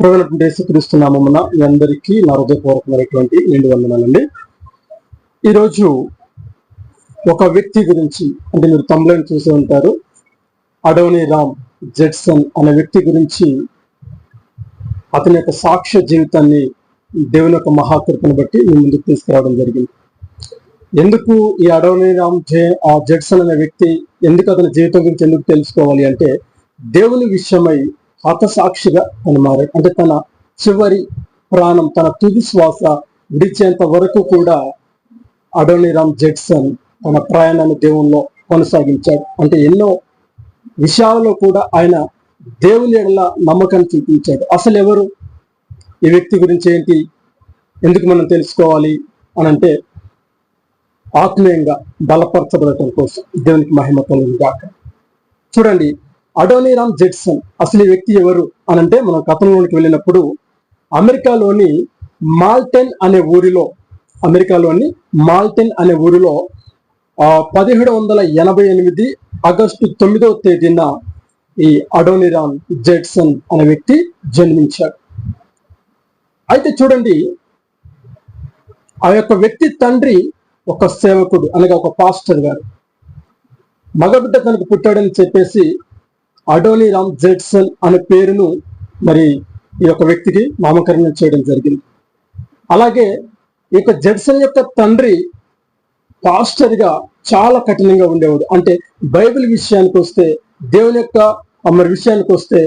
ప్రభుత్వ యేసుక్రీస్తున్నామన్న మీ అందరికీ నా హృదయపూర్వకమైనటువంటి నిండు వందనాలండి. ఈరోజు ఒక వ్యక్తి గురించి అంటే మీరు తమ్ములను చూసి ఉంటారు అడోని రామ్ జెడ్సన్ అనే వ్యక్తి గురించి అతని యొక్క సాక్ష్య జీవితాన్ని దేవుని యొక్క మహాకృపను బట్టి మీ ముందుకు తీసుకురావడం జరిగింది. ఎందుకు ఈ అడోని రామ్ జే ఆ జెడ్సన్ అనే వ్యక్తి ఎందుకు అతని జీవితం గురించి ఎందుకు తెలుసుకోవాలి అంటే దేవుని విషయమై హతసాక్షిగా తను మారాడు. అంటే తన చివరి ప్రాణం తన తుది శ్వాస విడిచేంత వరకు కూడా అడోనిరామ్ జెడ్సన్ తన ప్రయాణాన్ని దేవుల్లో కొనసాగించాడు. అంటే ఎన్నో విషయాల్లో కూడా ఆయన దేవుని ఎడల నమ్మకాన్ని చూపించాడు. అసలు ఎవరు? ఈ వ్యక్తి గురించి ఏంటి? ఎందుకు మనం తెలుసుకోవాలి అని అంటే ఆత్మీయంగా బలపరచబడటం కోసం దేవునికి మహిమ కలుగుగాక చూడండి అడోనిరామ్ జెడ్సన్ అసలు ఈ వ్యక్తి ఎవరు అనంటే మనం కథనంలోనికి వెళ్ళినప్పుడు అమెరికాలోని మాల్టెన్ అనే ఊరిలో అమెరికాలోని మాల్టెన్ అనే ఊరిలో పదిహేడు వందల ఎనభై ఎనిమిది ఆగస్టు తొమ్మిదవ తేదీన ఈ అడోనిరామ్ జెడ్సన్ అనే వ్యక్తి జన్మించాడు. అయితే చూడండి ఆ యొక్క వ్యక్తి తండ్రి ఒక సేవకుడు అనగా ఒక పాస్టర్ గారు. మగబిడ్డ తనకు పుట్టాడని చెప్పేసి అడోని రామ్ జెడ్సన్ అనే పేరును మరి ఈ యొక్క వ్యక్తికి నామకరణం చేయడం జరిగింది. అలాగే ఈ యొక్క జెడ్సన్ యొక్క తండ్రి పాస్టర్గా చాలా కఠినంగా ఉండేవాడు. అంటే బైబిల్ విషయానికి వస్తే దేవుని యొక్క మరి విషయానికి వస్తే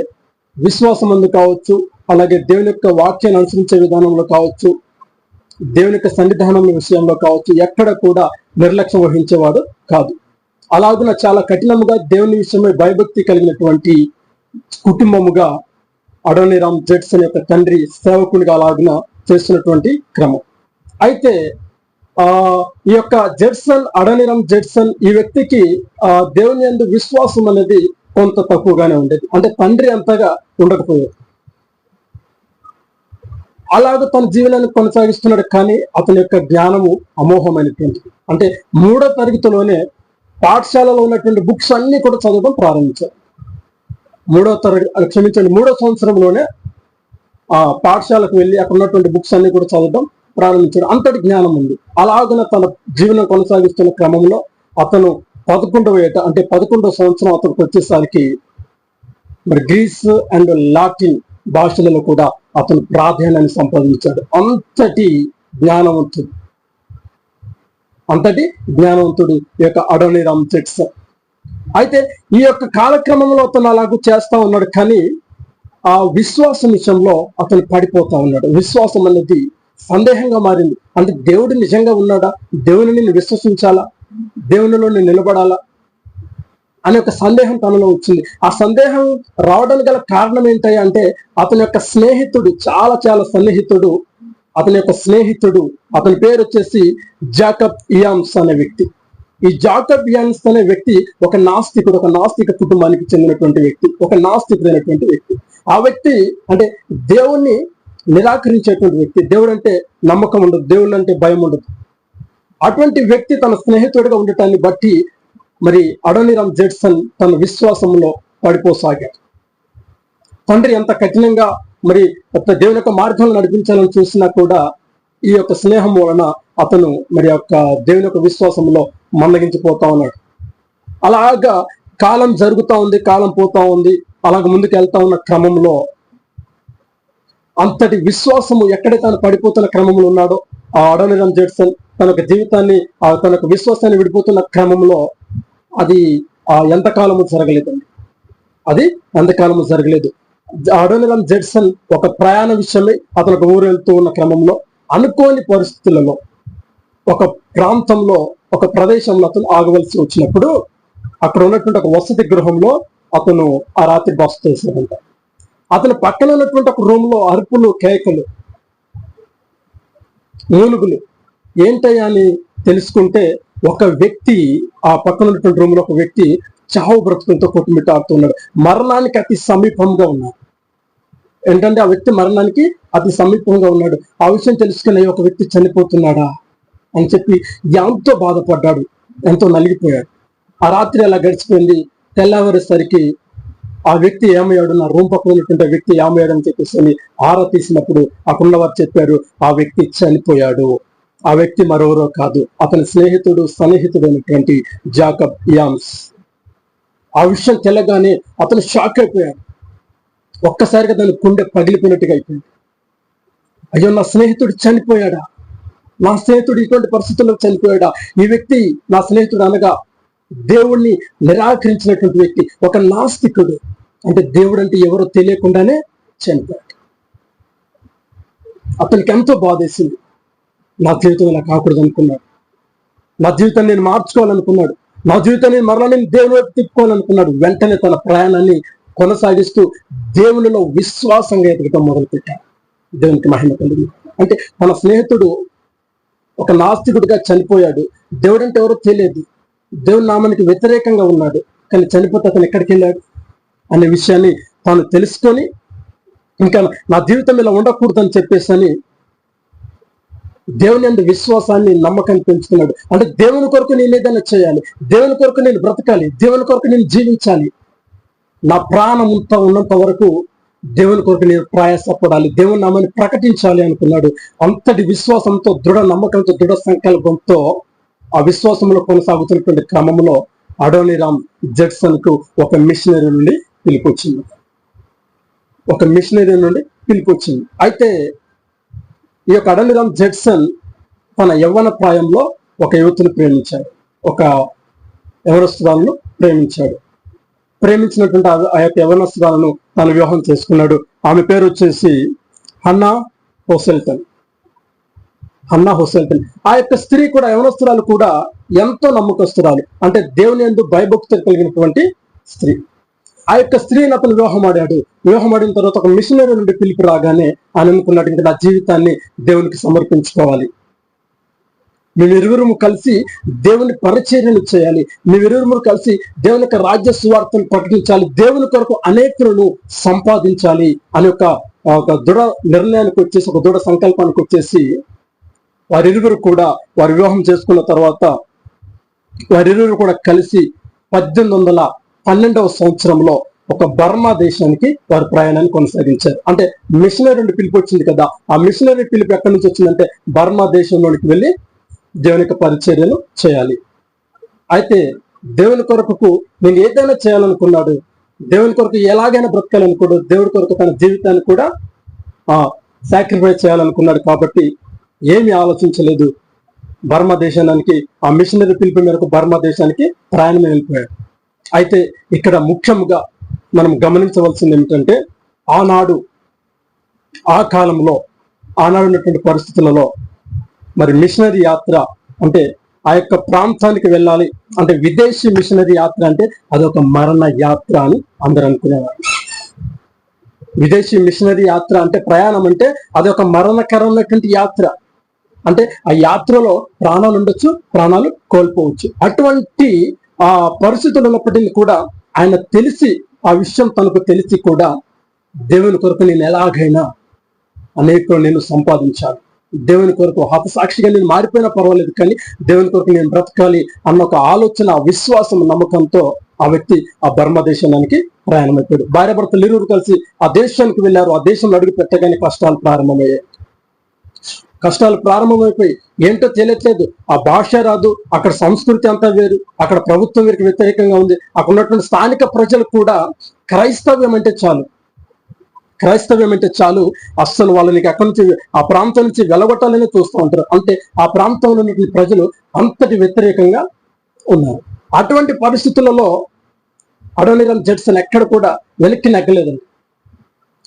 విశ్వాసం అందు కావచ్చు అలాగే దేవుని యొక్క వాక్యాన్ని అనుసరించే విధానంలో కావచ్చు దేవుని యొక్క సన్నిధానం విషయంలో కావచ్చు ఎక్కడ కూడా నిర్లక్ష్యం వహించేవాడు కాదు. అలాగున చాలా కఠినముగా దేవుని విషయమై భయభక్తి కలిగినటువంటి కుటుంబముగా అడోనిరామ్ జెడ్సన్ యొక్క తండ్రి సేవకునిగా అలాగున చేస్తున్నటువంటి క్రమం. అయితే ఆ ఈ యొక్క జెడ్సన్ అడనిరామ్ జెడ్సన్ ఈ వ్యక్తికి ఆ దేవుని అందు విశ్వాసం అనేది కొంత తక్కువగానే ఉండేది. అంటే తండ్రి అంతగా ఉండకపోయేది. అలాగ తన జీవనాన్ని కొనసాగిస్తున్నాడు కానీ అతని యొక్క జ్ఞానము అమోఘమైనటువంటిది. అంటే మూడో తరగతిలోనే పాఠశాలలో ఉన్నటువంటి బుక్స్ అన్ని కూడా చదవడం ప్రారంభించారు. మూడో తరగతి క్షమించండి మూడో సంవత్సరంలోనే ఆ పాఠశాలకు వెళ్ళి అక్కడ ఉన్నటువంటి బుక్స్ అన్ని కూడా చదవడం ప్రారంభించాడు అంతటి జ్ఞానం ఉంది. అలాగన తన జీవనం కొనసాగిస్తున్న క్రమంలో అతను పదకొండవ ఏట అంటే పదకొండవ సంవత్సరం అతనికి వచ్చేసరికి మరి గ్రీస్ అండ్ లాటిన్ భాషలలో కూడా అతను ప్రాధాన్యాన్ని సంపాదించాడు. అంతటి జ్ఞానవంతుడు. అంతటి జ్ఞానవంతుడు ఈ యొక్క అడోనిరామ్ చెట్స్ అయితే ఈ యొక్క కాలక్రమంలో అతను అలాగూ చేస్తా ఉన్నాడు కానీ ఆ విశ్వాసం విషయంలో అతను పడిపోతా ఉన్నాడు. విశ్వాసం అనేది సందేహంగా మారింది. అంటే దేవుడు నిజంగా ఉన్నాడా? దేవుని నేను విశ్వసించాలా? దేవునిలో నేను నిలబడాలా? అనే ఒక సందేహం తనలో వచ్చింది. ఆ సందేహం రావడానికి గల కారణం ఏంటి అంటే అతని యొక్క స్నేహితుడు చాలా చాలా సన్నిహితుడు అతని యొక్క స్నేహితుడు అతని పేరు వచ్చేసి జాకబ్ ఇయామ్స్ అనే వ్యక్తి. ఈ జాకబ్ ఇయామ్స్ అనే వ్యక్తి ఒక నాస్తికుడు ఒక నాస్తిక కుటుంబానికి చెందినటువంటి వ్యక్తి ఒక నాస్తికుడైనటువంటి వ్యక్తి. ఆ వ్యక్తి అంటే దేవుణ్ణి నిరాకరించేటువంటి వ్యక్తి. దేవుడు అంటే నమ్మకం ఉండదు దేవుడు అంటే భయం ఉండదు. అటువంటి వ్యక్తి తన స్నేహితుడిగా ఉండటాన్ని బట్టి మరి అడోనిరామ్ జెడ్సన్ తన విశ్వాసంలో పడిపోసాగాడు. తండ్రి ఎంత కఠినంగా మరి దేవుని యొక్క మార్గంలో నడిపించాలని చూసినా కూడా ఈ యొక్క స్నేహం వలన అతను మరి యొక్క దేవుని యొక్క విశ్వాసంలో మందగించిపోతా ఉన్నాడు. అలాగా కాలం జరుగుతూ ఉంది కాలం పోతా ఉంది. అలాగ ముందుకు వెళ్తా ఉన్న క్రమంలో అంతటి విశ్వాసము ఎక్కడే తను పడిపోతున్న క్రమంలో ఉన్నాడో ఆ అడోనిరామ్ జెడ్సన్ తన యొక్క జీవితాన్ని ఆ తన యొక్క విశ్వాసాన్ని విడిపోతున్న క్రమంలో అది ఆ ఎంతకాలము జరగలేదండి. అది ఎంతకాలము జరగలేదు. అడవిలం జెడ్సన్ ఒక ప్రయాణ విషయమై అతను ఊరు వెళ్తూ ఉన్న క్రమంలో అనుకోని పరిస్థితులలో ఒక ప్రాంతంలో ఒక ప్రదేశంలో అతను ఆగవలసి వచ్చినప్పుడు అక్కడ ఉన్నటువంటి ఒక వసతి గృహంలో అతను ఆ రాత్రి బస చేశాడంట. అతని పక్కన ఉన్నటువంటి ఒక రూమ్లో అరుపులు కేకలు మూలుగులు ఏంటయ్యా అని తెలుసుకుంటే ఒక వ్యక్తి ఆ పక్కన ఉన్నటువంటి రూమ్లో ఒక వ్యక్తి చావు బ్రతుకులతో కొట్టుమిట్టాడుతున్నాడు మరణానికి అతి సమీపంగా ఉన్నాడు. ఏంటంటే ఆ వ్యక్తి మరణానికి అతి సమీపంగా ఉన్నాడు. ఆ విషయం తెలుసుకునే ఒక వ్యక్తి చనిపోతున్నాడా అని చెప్పి ఎంతో బాధపడ్డాడు. ఎంతో నలిగిపోయాడు. ఆ రాత్రి అలా గడిచిపోయింది. తెల్లవారేసరికి ఆ వ్యక్తి ఏమయ్యాడు? నా రూమ్ పక్కన ఉన్నటువంటి వ్యక్తి ఏమయ్యాడు అని చెప్పేసి ఆరా తీసినప్పుడు అక్కడ వారు చెప్పారు ఆ వ్యక్తి చనిపోయాడు. ఆ వ్యక్తి మరెవరో కాదు. అతని స్నేహితుడు సన్నిహితుడు అయినటువంటి జాకబ్ యామ్స్. ఆ విషయం తెలగానే అతను షాక్ అయిపోయాడు. ఒక్కసారిగా దాని గుండె పగిలిపోయినట్టుగా అయిపోయింది. అయ్యో నా స్నేహితుడు చనిపోయాడా? నా స్నేహితుడు ఇటువంటి పరిస్థితుల్లో చనిపోయాడా? ఈ వ్యక్తి నా స్నేహితుడు అనగా దేవుణ్ణి నిరాకరించినటువంటి వ్యక్తి ఒక నాస్తికుడు. అంటే దేవుడు అంటే ఎవరో తెలియకుండానే చనిపోయాడు. అతనికి ఎంతో బాధేసింది నా జీవితం ఇలా కాకూడదు అనుకున్నాడు నా జీవితం నేను మార్చుకోవాలనుకున్నాడు. నా జీవితాన్ని నేను మరలా నేను దేవుని వైపు తిప్పుకోవాలనుకున్నాడు. వెంటనే తన ప్రయాణాన్ని కొనసాగిస్తూ దేవునిలో విశ్వాసంగా ఎదగటం మొదలుపెట్టాడు. దేవునికి మహిమ కలిగి అంటే తన స్నేహితుడు ఒక నాస్తికుడిగా చనిపోయాడు. దేవుడు అంటే ఎవరో తెలియదు. దేవుని నామానికి వ్యతిరేకంగా ఉన్నాడు. కానీ చనిపోతే అతను ఎక్కడికి వెళ్ళాడు? అనే విషయాన్ని తాను తెలుసుకొని ఇంకా నా జీవితం ఇలా ఉండకూడదని చెప్పేసి అని దేవుని అందు విశ్వాసాన్ని నమ్మకాన్ని పెంచుకున్నాడు. అంటే దేవుని కొరకు నేను ఏదైనా చేయాలి దేవుని కొరకు నేను బ్రతకాలి దేవుని కొరకు నేను జీవించాలి. నా ప్రాణం ఉన్నంత వరకు దేవుని కొరకు నేను ప్రయాసపడాలి దేవుని నామాన్ని ప్రకటించాలి అనుకున్నాడు. అంతటి విశ్వాసంతో దృఢ నమ్మకంతో దృఢ సంకల్పంతో ఆ విశ్వాసంలో కొనసాగుతున్నటువంటి క్రమంలో అడోనిరామ్ జడ్సన్కు ఒక మిషనరీ నుండి పిలిపొచ్చింది ఒక మిషనరీ నుండి పిలిపొచ్చింది అయితే ఈ యొక్క అడలిరామ్ జెట్సన్ తన యవ్వన ప్రాయంలో ఒక యువతిని ప్రేమించాడు. ఒక యవనస్తురాలను ప్రేమించాడు. ప్రేమించినటువంటి ఆ- ఆ యొక్క యవనస్తురాలను తన వివాహం చేసుకున్నాడు. ఆమె పేరు వచ్చేసి హన్నా హోసెల్టన్. హన్నా హుసేల్టన్. ఆ యొక్క స్త్రీ కూడా యవనస్తురాలు కూడా ఎంతో నమ్మకస్తురాలు. అంటే దేవుని ఎందు భయభక్తులు కలిగినటువంటి స్త్రీ. ఆ యొక్క స్త్రీని అతను వివాహం ఆడాడు వివాహం ఆడిన తర్వాత ఒక మిషనరీ నుండి పిలుపు రాగానే ఆయన అనుకున్నాడు ఇంకా నా జీవితాన్ని దేవునికి సమర్పించుకోవాలి. మేమిరువురు కలిసి దేవుని పరిచర్యను చేయాలి. మేమిరువురు కలిసి దేవుని యొక్క రాజ్య సువార్తను ప్రకటించాలి. దేవుని కొరకు అనేకులను సంపాదించాలి అనే ఒక ఒక దృఢ నిర్ణయానికి వచ్చేసి ఒక దృఢ సంకల్పానికి వచ్చేసి వారిరువురు కూడా వారి వివాహం చేసుకున్న తర్వాత వారిరువురు కూడా కలిసి పద్దెనిమిది వందల పన్నెండవ సంవత్సరంలో ఒక బర్మా దేశానికి వారి ప్రయాణాన్ని కొనసాగించారు. అంటే మిషనరీ పిలుపు వచ్చింది కదా ఆ మిషనరీ పిలుపు ఎక్కడి నుంచి వచ్చిందంటే బర్మా దేశంలోనికి వెళ్ళి దేవుని యొక్క చేయాలి. అయితే దేవుని కొరకు నేను ఏదైనా చేయాలనుకున్నాడు దేవుని కొరకు ఎలాగైనా బ్రతకాలనుకోడు దేవుడి కొరకు తన జీవితాన్ని కూడా ఆ సాక్రిఫైస్ చేయాలనుకున్నాడు కాబట్టి ఏమి ఆలోచించలేదు. బర్మా దేశానికి ఆ మిషనరీ పిలుపు మేరకు బర్మా దేశానికి ప్రయాణం వెళ్ళిపోయాడు. అయితే ఇక్కడ ముఖ్యంగా మనం గమనించవలసింది ఏమిటంటే ఆనాడు ఆ కాలంలో ఆనాడు ఉన్నటువంటి పరిస్థితులలో మరి మిషనరీ యాత్ర అంటే ఆ యొక్క ప్రాంతానికి వెళ్ళాలి అంటే విదేశీ మిషనరీ యాత్ర అంటే అదొక మరణ యాత్ర అని అందరూ అనుకునేవారు. విదేశీ మిషనరీ యాత్ర అంటే ప్రయాణం అంటే అదొక మరణకరమైనటువంటి యాత్ర. అంటే ఆ యాత్రలో ప్రాణాలు ఉండొచ్చు ప్రాణాలు కోల్పోవచ్చు. అటువంటి ఆ పరిస్థితులు ఉన్నప్పటికీ కూడా ఆయన తెలిసి ఆ విషయం తనకు తెలిసి కూడా దేవుని కొరకు నేను ఎలాగైనా అనేకులు నేను సంపాదించాలి. దేవుని కొరకు హతసాక్షిగా నేను మారిపోయినా పర్వాలేదు కానీ దేవుని కొరకు నేను బ్రతకాలి అన్న ఒక ఆలోచన విశ్వాసం నమ్మకంతో ఆ వ్యక్తి ఆ బర్మా దేశానికి ప్రయాణమైపోయాడు. భార్య భర్తలు ఇరువురు కలిసి ఆ దేశానికి వెళ్ళారు. ఆ దేశంలో అడుగు పెట్టగానే కష్టాలు ప్రారంభమయ్యాయి. కష్టాలు ప్రారంభమైపోయి ఏంటో తెలియట్లేదు ఆ భాష రాదు అక్కడ సంస్కృతి అంతా వేరు అక్కడ ప్రభుత్వం వీరికి వ్యతిరేకంగా ఉంది. అక్కడ ఉన్నటువంటి స్థానిక ప్రజలు కూడా క్రైస్తవ్యం అంటే చాలు. క్రైస్తవ్యం అంటే చాలు. అస్సలు వాళ్ళని అక్కడి నుంచి ఆ ప్రాంతం నుంచి వెలగొట్టాలని చూస్తూ ఉంటారు. అంటే ఆ ప్రాంతంలో ఉన్నటువంటి ప్రజలు అంతటి వ్యతిరేకంగా ఉన్నారు. అటువంటి పరిస్థితులలో అడోనిరల్ జడ్సన్ ఎక్కడ కూడా వెనక్కి నెగ్గలేదండి.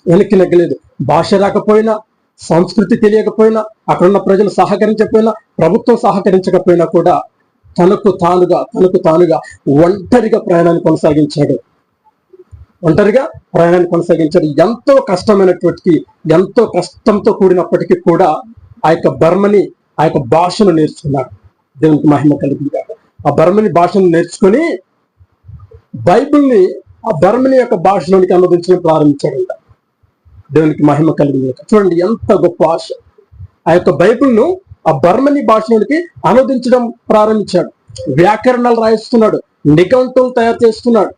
వెనక్కి నెగ్గలేదు. భాష రాకపోయినా సంస్కృతి తెలియకపోయినా అక్కడ ఉన్న ప్రజలు సహకరించకపోయినా ప్రభుత్వం సహకరించకపోయినా కూడా తనకు తానుగా తనకు తానుగా ఒంటరిగా ప్రయాణాన్ని కొనసాగించాడు. ఒంటరిగా ప్రయాణాన్ని కొనసాగించాడు. ఎంతో కష్టమైనటువంటి ఎంతో కష్టంతో కూడినప్పటికీ కూడా ఆ యొక్క బర్మని ఆ యొక్క భాషను నేర్చుకున్నాడు. దేవునికి మహిమ కలిగింది కాక. ఆ బర్మని భాషను నేర్చుకుని బైబిల్ని ఆ బర్మని యొక్క భాషలోనికి అనువదించడం ప్రారంభించాడు దేవునికి మహిమ కలిగింది. చూడండి ఎంత గొప్ప ఆశ. ఆ యొక్క బైబిల్ను ఆ బర్మని భాషలోనికి అనువదించడం ప్రారంభించాడు. వ్యాకరణాలు రాయిస్తున్నాడు నిఘంటులు తయారు చేస్తున్నాడు.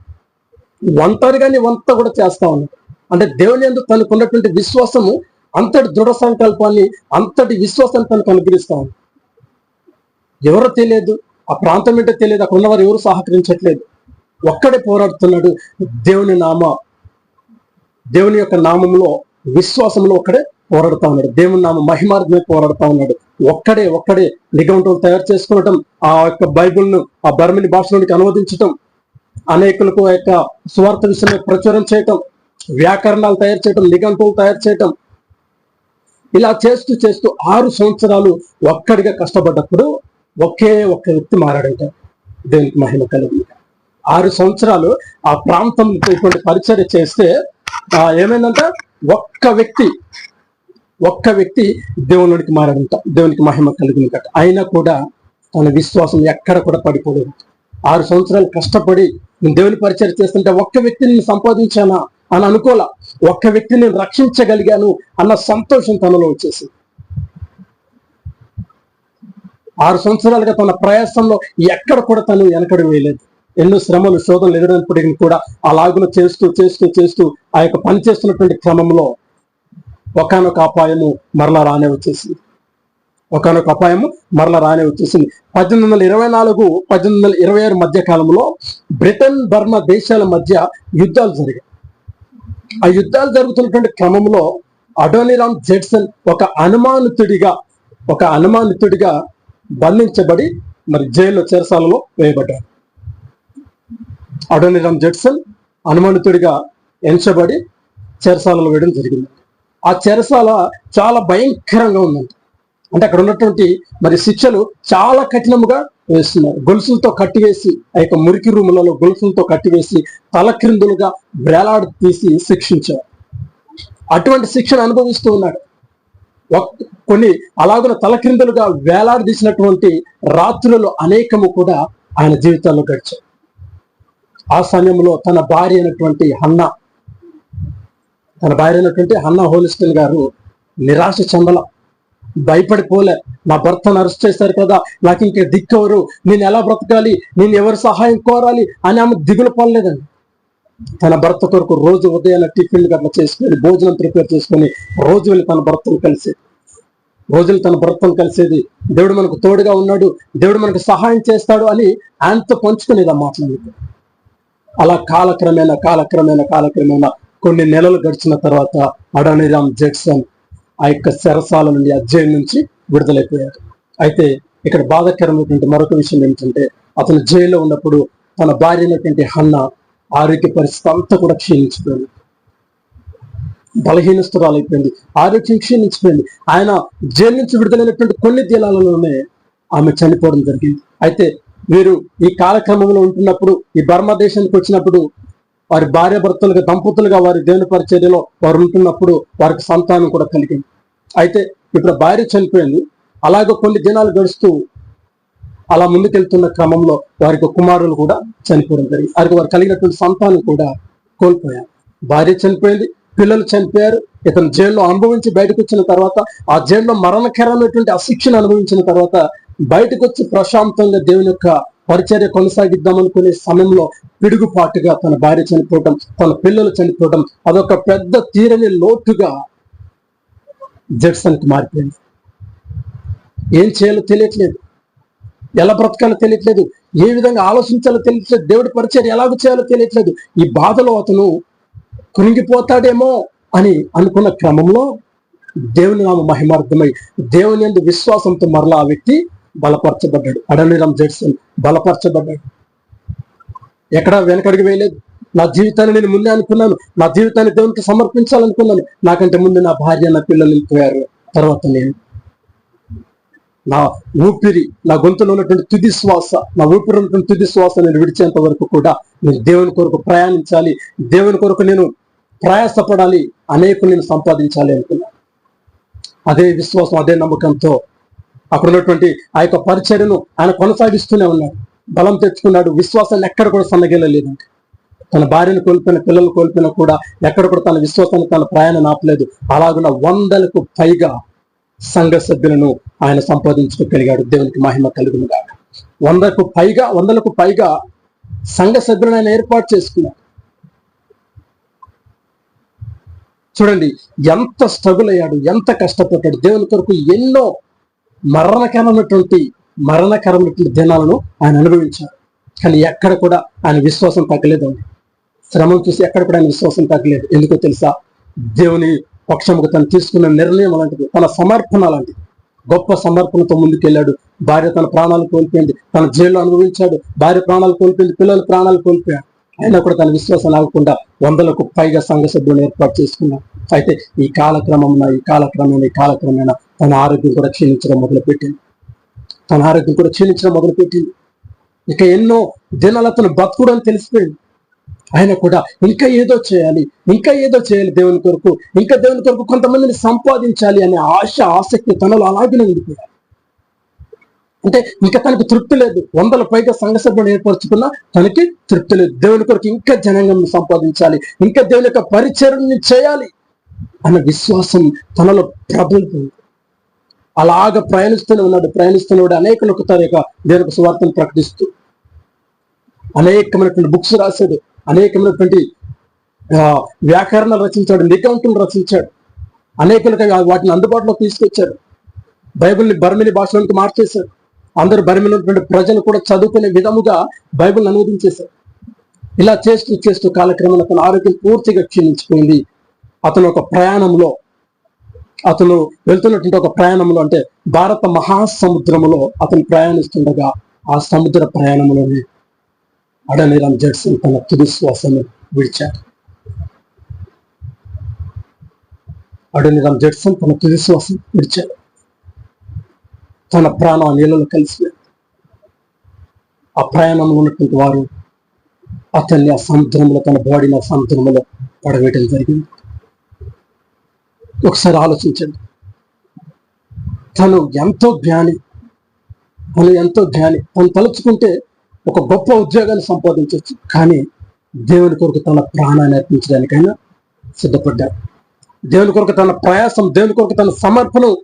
ఒంటరిగా వంత కూడా చేస్తా ఉన్నాడు. అంటే దేవుని ఎందుకు తనకు ఉన్నటువంటి విశ్వాసము అంతటి దృఢ సంకల్పాన్ని అంతటి విశ్వాసాన్ని తనకు అనుగ్రహిస్తా ఉంది. ఎవరో తెలియదు ఆ ప్రాంతం ఏంటో తెలియదు అక్కడ ఉన్నవారు ఎవరు సహకరించట్లేదు. ఒక్కడే పోరాడుతున్నాడు దేవుని నామ. దేవుని యొక్క నామంలో విశ్వాసంలో ఒక్కడే పోరాడుతా ఉన్నాడు. దేవుని నామ మహిమార్థమే పోరాడుతా ఉన్నాడు. ఒక్కడే ఒక్కడే నిఘంటులు తయారు చేసుకోవటం ఆ యొక్క బైబిల్ను ఆ బర్మిని భాషలోనికి అనువదించటం అనేకులకు ఆ యొక్క స్వార్థ విషయమై ప్రచురం చేయటం వ్యాకరణాలు తయారు చేయటం నిఘంటులు తయారు చేయటం ఇలా చేస్తూ చేస్తూ ఆరు సంవత్సరాలు ఒక్కడిగా కష్టపడ్డప్పుడు ఒకే ఒక్క వ్యక్తి మారాడంట. దేవునికి మహిమ కలిగింది ఆరు సంవత్సరాలు ఆ ప్రాంతం ఇటువంటి పరిచయం చేస్తే ఏమైందంట? ఒక్క వ్యక్తి ఒక్క వ్యక్తి దేవునికి మారాడంట దేవునికి మహిమ కలిగింది అయినా కూడా తన విశ్వాసం ఎక్కడ కూడా పడిపోలేదు. ఆరు సంవత్సరాలు కష్టపడి నేను దేవుని పరిచయం చేస్తుంటే ఒక్క వ్యక్తిని నేను సంపాదించానా అని అనుకోలా. ఒక్క వ్యక్తిని నేను రక్షించగలిగాను అన్న సంతోషం తనలో వచ్చేసింది. ఆరు సంవత్సరాలుగా తన ప్రయాసంలో ఎక్కడ కూడా తను వెనకడు వేయలేదు. ఎన్నో శ్రమలు శోధనలు ఎదురైనప్పటికీ కూడా అలాగున చేస్తూ చేస్తూ చేస్తూ ఆ యొక్క పని చేస్తున్నటువంటి క్రమంలో ఒకనొక అపాయము మరలా రానే వచ్చేసింది. ఒకనొక అపాయము మరలా రానే వచ్చేసింది. పద్దెనిమిది వందల ఇరవై నాలుగు పద్దెనిమిది వందల ఇరవై ఆరు మధ్య కాలంలో బ్రిటన్ బర్మా దేశాల మధ్య యుద్ధాలు జరిగాయి. ఆ యుద్ధాలు జరుగుతున్నటువంటి క్రమంలో అడోనిరామ్ జెడ్సన్ ఒక అనుమానితుడిగా ఒక అనుమానితుడిగా బంధించబడి మరి జైల్లో చెరసాలలో వేయబడ్డాడు. అడోనిరామ్ జెడ్సన్ అనుమానితుడిగా ఎంచబడి చెరసాలలో వేయడం జరిగింది. ఆ చెరసాల చాలా భయంకరంగా ఉందండి అంటే అక్కడ ఉన్నటువంటి మరి శిక్షలు చాలా కఠినముగా వేస్తున్నారు. గొలుసులతో కట్టివేసి ఆ యొక్క మురికి రూములలో గొలుసులతో కట్టివేసి తలక్రిందులుగా వేలాడి తీసి శిక్షించారు. అటువంటి శిక్షణ అనుభవిస్తూ ఉన్నాడు. కొన్ని అలాగున తలక్రిందులుగా వేలాడదీసినటువంటి రాత్రులు అనేకము కూడా ఆయన జీవితాల్లో గడిచాయి. ఆ సమయంలో తన భార్య అయినటువంటి హన్న తన భార్య అయినటువంటి హన్న హోలిస్టల్ గారు నిరాశ చెందల భయపడిపోలే. నా భర్తను అరెస్ట్ చేశారు కదా నాకు ఇంకా దిక్కెవరు నేను ఎలా బ్రతకాలి? నేను ఎవరి సహాయం కోరాలి? అని ఆమె దిగులు పడలేదండి. తన భర్త కొరకు రోజు ఉదయాన్నే టిఫిన్ గట్లా చేసుకొని భోజనం ప్రిపేర్ చేసుకొని రోజు వెళ్ళి తన భర్తను కలిసేది. రోజులు తన భర్తను కలిసేది. దేవుడు మనకు తోడుగా ఉన్నాడు. దేవుడు మనకు సహాయం చేస్తాడు అని ఆయనతో పంచుకునేది ఆ మాటలు అలా కాలక్రమేణా కాలక్రమేణా కాలక్రమేణా కొన్ని నెలలు గడిచిన తర్వాత అడానిరామ్ జెక్సన్ ఆ యొక్క శరసాల నుండి ఆ జైలు నుంచి విడుదలైపోయాడు. అయితే ఇక్కడ బాధాకరమైనటువంటి మరొక విషయం ఏమిటంటే అతను జైల్లో ఉన్నప్పుడు తన భార్య అయినటువంటి హన్న ఆరోగ్య పరిస్థితి అంతా కూడా క్షీణించిపోయింది. బలహీనస్తురాలైపోయింది ఆరోగ్యం క్షీణించిపోయింది. ఆయన జైలు నుంచి విడుదలైనటువంటి కొన్ని దినాలలోనే ఆమె చనిపోవడం జరిగింది. అయితే వీరు ఈ కాలక్రమంలో ఉంటున్నప్పుడు ఈ బర్మ దేశానికి వచ్చినప్పుడు వారి భార్య భర్తలుగా దంపతులుగా వారి దేవుని పరిచర్యలో వారు ఉంటున్నప్పుడు వారికి సంతానం కూడా కలిగింది. అయితే ఇప్పుడు భార్య చనిపోయింది. అలాగే కొన్ని దినాలు గడుస్తూ అలా ముందుకెళ్తున్న క్రమంలో వారికి కుమారులు కూడా చనిపోవడం జరిగింది. వారికి వారు కలిగినటువంటి సంతానం కూడా కోల్పోయారు. భార్య చనిపోయింది పిల్లలు చనిపోయారు. ఇతను జైల్లో అనుభవించి బయటకు వచ్చిన తర్వాత ఆ జైల్లో మరణకరమైనటువంటి ఆ అనుభవించిన తర్వాత బయటకు వచ్చి ప్రశాంతంగా దేవుని యొక్క పరిచర్య కొనసాగిద్దాం అనుకునే సమయంలో పిడుగుపాటుగా తన భార్య చనిపోవటం తన పిల్లలు చనిపోవటం అదొక పెద్ద తీరని లోటుగా జడ్సన్కి మారిపోయింది. ఏం చేయాలో తెలియట్లేదు. ఎలా బ్రతకాలో తెలియట్లేదు. ఏ విధంగా ఆలోచించాలో తెలియట్లేదు. దేవుడి పరిచయం ఎలాగో చేయాలో తెలియట్లేదు. ఈ బాధలో అతను కృంగిపోతాడేమో అని అనుకున్న క్రమంలో దేవుని నామ మహిమార్థమై దేవుని ఎందు విశ్వాసంతో మరలా ఆ వ్యక్తి బలపరచబడ్డాడు. అడనిరామ్ జడ్సన్ బలపరచబడ్డాడు. ఎక్కడా వెనకడికి వేయలేదు. నా జీవితాన్ని నేను ముందే అనుకున్నాను. నా జీవితాన్ని దేవునికి సమర్పించాలనుకున్నాను. నాకంటే ముందు నా భార్య నా పిల్లలు వెళ్ళిపోయారు తర్వాత నేను నా ఊపిరి నా గొంతులో ఉన్నటువంటి తుది శ్వాస నా ఊపిరి ఉన్నటువంటి తుది శ్వాస నేను విడిచేంత వరకు కూడా నేను దేవుని కొరకు ప్రయాణించాలి. దేవుని కొరకు నేను ప్రయాసపడాలి. అనేకులు నేను సంపాదించాలి అనుకున్నాను. అదే విశ్వాసం అదే నమ్మకంతో అక్కడ ఉన్నటువంటి ఆ యొక్క పరిచర్యను ఆయన కొనసాగిస్తూనే ఉన్నాడు బలం తెచ్చుకున్నాడు. విశ్వాసాన్ని ఎక్కడ కూడా సన్నగిల్లలేదండి. తన భార్యను కోల్పోయిన పిల్లలు కోల్పోయినా కూడా ఎక్కడ కూడా తన విశ్వాసాన్ని తన ప్రయాణం ఆపలేదు. అలాగున్న వందలకు పైగా సంఘ సభ్యులను ఆయన సంపాదించుకోగలిగాడు. దేవునికి మహిమ కలుగును గాక. వందకు పైగా వందలకు పైగా సంఘ సభ్యులను ఆయన ఏర్పాటు చేసుకున్నాడు చూడండి ఎంత స్ట్రగుల్ అయ్యాడు ఎంత కష్టపడ్డాడు. దేవుని కొరకు ఎన్నో మరణకరమైనటువంటి మరణకరమైనటువంటి దినాలను ఆయన అనుభవించాడు కానీ ఎక్కడ కూడా ఆయన విశ్వాసం తగ్గలేదండి శ్రమను చూసి ఎక్కడ కూడా ఆయన విశ్వాసం తగ్గలేదు. ఎందుకో తెలుసా? దేవుని పక్షముకు తను తీసుకున్న నిర్ణయం అలాంటిది. తన సమర్పణ అలాంటిది. గొప్ప సమర్పణతో ముందుకెళ్ళాడు. భార్య తన ప్రాణాలు కోల్పోయింది. తన జైలు అనుభవించాడు. భార్య ప్రాణాలు కోల్పోయింది. పిల్లల ప్రాణాలు కోల్పోయాడు. అయినా కూడా తన విశ్వాసం ఆగకుండా వందలకు పైగా సంఘ సభ్యులను ఏర్పాటు చేసుకున్నాం అయితే ఈ కాలక్రమం ఈ కాలక్రమేణ ఈ కాలక్రమేణా తన ఆరోగ్యం కూడా క్షీణించడం మొదలుపెట్టింది. తన ఆరోగ్యం కూడా క్షీణించడం మొదలుపెట్టింది. ఇక ఎన్నో దినాలు అతను బతుకుడు అని తెలిసిపోయింది. ఆయన కూడా ఇంకా ఏదో చేయాలి ఇంకా ఏదో చేయాలి దేవుని కొరకు ఇంకా దేవుని కొరకు కొంతమందిని సంపాదించాలి అనే ఆశ ఆసక్తి తనలో అలాగే ఉండిపోయాలి. అంటే ఇంకా తనకు తృప్తి లేదు. వందల పైగా సంఘ సభ్యులు ఏర్పరచుకున్నా తనకి తృప్తి లేదు. దేవుని కొరకు ఇంకా జనాంగం సంపాదించాలి ఇంకా దేవుని యొక్క పరిచయం చేయాలి అన్న విశ్వాసం తనలో ప్రబలుతుంది అలాగ ప్రయాణిస్తూనే ఉన్నాడు ప్రయాణిస్తున్నాడు. అనేకులకు తన యొక్క దేవుని సువార్తను ప్రకటిస్తూ అనేకమైనటువంటి బుక్స్ రాశాడు అనేకమైనటువంటి వ్యాకరణాలు రచించాడు నిఘంటులు రచించాడు. అనేకులకు వాటిని అందుబాటులో తీసుకొచ్చాడు. బైబిల్ని బర్మిని భాషలోకి మార్చేశాడు. అందరు బరిమినటువంటి ప్రజలు కూడా చదువుకునే విధముగా బైబిల్ అనువదించేశారు. ఇలా చేస్తూ చేస్తూ కాలక్రమంలో తన ఆరోగ్యం పూర్తిగా క్షీణించిపోయింది. అతను ఒక ప్రయాణంలో అతను వెళ్తున్నటువంటి ఒక ప్రయాణంలో అంటే భారత మహాసముద్రములో అతను ప్రయాణిస్తుండగా ఆ సముద్ర ప్రయాణంలోనే అడనిరామ్ జడ్సన్ తన తుది శ్వాసను విడిచాడు. అడనిరామ్ జడ్సన్ తన తుది శ్వాసం విడిచాడు. తన ప్రాణం నీళ్ళలో కలిసి ఆ ప్రయాణంలో ఉన్నటువంటి వారు అతన్ని ఆ సముద్రంలో తన బాడీని ఆ సముద్రంలో పడవేయడం జరిగింది. ఒకసారి ఆలోచించండి. తను ఎంతో జ్ఞాని తను ఎంతో జ్ఞాని. తను తలుచుకుంటే ఒక గొప్ప ఉద్యోగాన్ని సంపాదించవచ్చు కానీ దేవుని కొరకు తన ప్రాణాన్ని అర్పించడానికైనా సిద్ధపడ్డాడు. దేవుని కొరకు తన ప్రయాసం దేవుని కొరకు తన సమర్పణం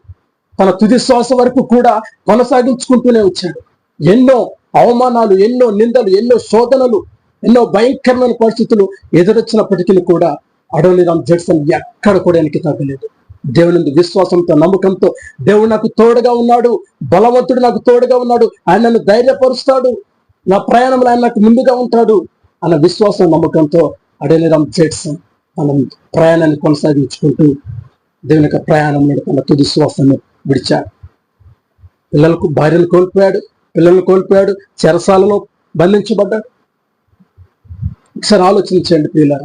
తన తుది శ్వాస వరకు కూడా కొనసాగించుకుంటూనే వచ్చాడు. ఎన్నో అవమానాలు ఎన్నో నిందలు ఎన్నో శోధనలు ఎన్నో భయంకరమైన పరిస్థితులు ఎదురొచ్చినప్పటికీ కూడా అడోనిరామ్ జడ్సన్ ఎక్కడ కూడా వెనక్కి తగ్గలేదు. దేవుని విశ్వాసంతో నమ్మకంతో దేవుడు నాకు తోడుగా ఉన్నాడు బలవంతుడు నాకు తోడుగా ఉన్నాడు ఆయన నన్ను ధైర్యపరుస్తాడు నా ప్రయాణంలో ఆయన నాకు ముందుగా ఉంటాడు అన్న విశ్వాసం నమ్మకంతో అడేనిరామ్ జడ్సన్ మనం ప్రయాణాన్ని కొనసాగించుకుంటూ దేవుని యొక్క ప్రయాణం తన తుది శ్వాసను విడిచాడు పిల్లలకు భార్యను కోల్పోయాడు పిల్లలను కోల్పోయాడు చెరసాలలో బంధించబడ్డాడు. ఒకసారి ఆలోచించండి పిల్లల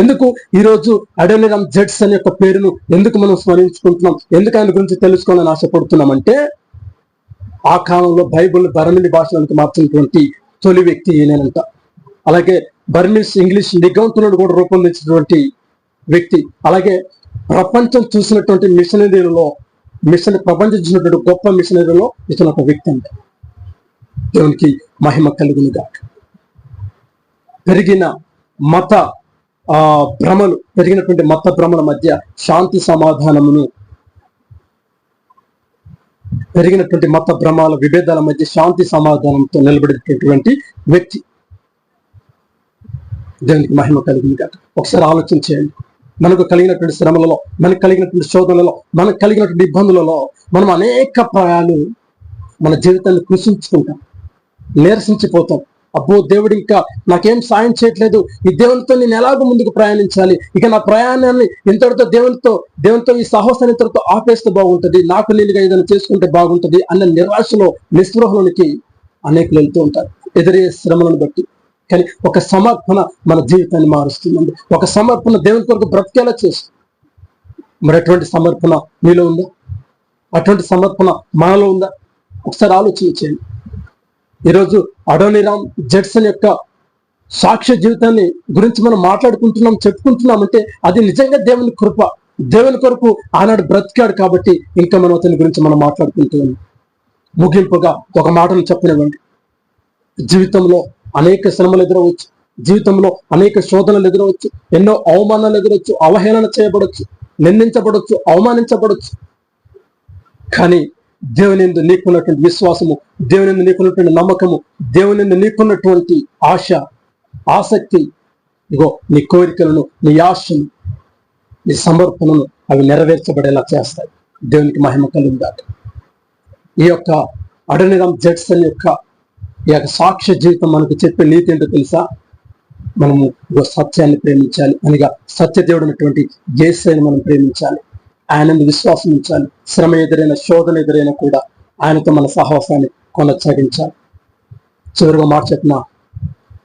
ఎందుకు ఈరోజు అడోనిరామ్ జెడ్స్ అనే యొక్క పేరును ఎందుకు మనం స్మరించుకుంటున్నాం? ఎందుకు ఆయన గురించి తెలుసుకోవాలని ఆశపడుతున్నామంటే ఆ కాలంలో బైబుల్ బర్మిలి భాషలకు మార్చినటువంటి తొలి వ్యక్తి ఈయనంట అలాగే బర్మిస్ ఇంగ్లీష్ నిఘంటులను కూడా రూపొందించినటువంటి వ్యక్తి. అలాగే ప్రపంచం చూసినటువంటి మిషనరీలలో మిషన్ ప్రపంచం చూసినటువంటి గొప్ప మిషనరీలో ఇతను ఒక వ్యక్తి అంట. దేవునికి మహిమ కలుగునుగా పెరిగిన మత ఆ భ్రమలు పెరిగినటువంటి మత భ్రమల మధ్య శాంతి సమాధానమును పెరిగినటువంటి మత భ్రమాల విభేదాల మధ్య శాంతి సమాధానంతో నిలబడేటటువంటి వ్యక్తి. దేవునికి మహిమ కలిగింది కాదు ఒకసారి ఆలోచన చేయండి. మనకు కలిగినటువంటి శ్రమలలో మనకు కలిగినటువంటి శోధనలలో మనకు కలిగినటువంటి ఇబ్బందులలో మనం అనేక ప్రాయాలు మన జీవితాన్ని కృషించుకుంటాం నీరసించిపోతాం. అబ్బో దేవుడు ఇంకా నాకేం సాయం చేయట్లేదు. ఈ దేవునితో నేను ఎలాగో ముందుకు ప్రయాణించాలి. ఇక నా ప్రయాణాన్ని ఇంతటితో దేవునితో దేవునితో ఈ సాహసాన్ని ఇంతటితో ఆపేస్తే బాగుంటుంది. నాకు నేనుగా ఏదైనా చేసుకుంటే బాగుంటుంది అన్న నిరాశలో నిస్పృహలోనికి అనేకులు వెళ్తూ ఉంటారు. ఎదురే శ్రమలను బట్టి. కానీ ఒక సమర్పణ మన జీవితాన్ని మారుస్తుందండి. ఒక సమర్పణ దేవుని కొరకు బ్రతికేలా చేస్తుంది. మరి అటువంటి సమర్పణ మీలో ఉందా? అటువంటి సమర్పణ మనలో ఉందా? ఒకసారి ఆలోచించండి ఈరోజు అడోనిరామ్ జెడ్సన్ యొక్క సాక్ష్య జీవితాన్ని గురించి మనం మాట్లాడుకుంటున్నాం చెప్పుకుంటున్నాం అంటే అది నిజంగా దేవుని కృప. దేవుని కొరకు ఆనాడు బ్రతికాడు కాబట్టి ఇంకా మనం అతని గురించి మనం మాట్లాడుకుంటున్నాం ముగింపుగా ఒక మాటను చెప్పనివ్వండి. జీవితంలో అనేక శ్రమలు ఎదురవచ్చు. జీవితంలో అనేక శోధనలు ఎదురవచ్చు. ఎన్నో అవమానాలు ఎదురవచ్చు. అవహేళన చేయబడవచ్చు నిందించబడవచ్చు అవమానించబడవచ్చు కానీ దేవుని నీకున్నటువంటి విశ్వాసము దేవునిందు నీకున్నటువంటి నమ్మకము దేవునిందు నీకున్నటువంటి ఆశ ఆసక్తి ఇగో నీ కోరికలను నీ ఆశను నీ సమర్పణను అవి నెరవేర్చబడేలా చేస్తాయి. దేవునికి మహిమ కలుగుదాక ఈ యొక్క అడనిరామ్ జడ్సన్ యొక్క ఈ యొక్క సాక్ష్య జీవితం మనకు చెప్పే నీతి ఏంటో తెలుసా? మనము సత్యాన్ని ప్రేమించాలి. అనగా సత్యదేవుడు అనేటువంటి జేసైని మనం ప్రేమించాలి. ఆయనని విశ్వాసం ఉంచాలి. శ్రమ ఎదురైన శోధన ఎదురైనా కూడా ఆయనతో మన సహవాసాన్ని కొనసాగించాలి. చివరిగా మాట చెప్పిన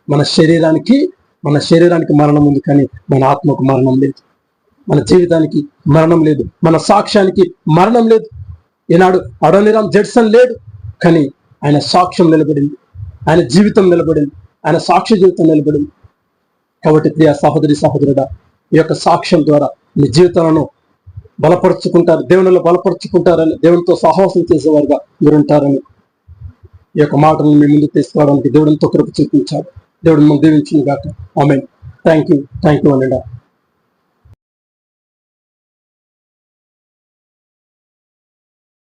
మన శరీరానికి మన శరీరానికి మరణం ఉంది కానీ మన ఆత్మకు మరణం లేదు. మన జీవితానికి మరణం లేదు. మన సాక్ష్యానికి మరణం లేదు. ఈనాడు అడోనిరామ్ జడ్సన్ లేడు కానీ ఆయన సాక్ష్యం నిలబడింది. ఆయన జీవితం నిలబడింది. ఆయన సాక్ష్య జీవితం నిలబడింది. కాబట్టి ప్రియ సహోదరి సహోదరుడా ఈ యొక్క సాక్ష్యం ద్వారా నీ జీవితాలను బలపరుచుకుంటారు దేవునిలో బలపరుచుకుంటారని దేవునితో సాహసం చేసేవారుగా మీరుంటారని ఈ యొక్క మాటలను మీ ముందు తీసుకోవడానికి దేవుడితో కృప చూపించాడు. దేవుడు మనం దీవించింది కాక ఆమె థ్యాంక్ యూ థ్యాంక్ యూ అనండి.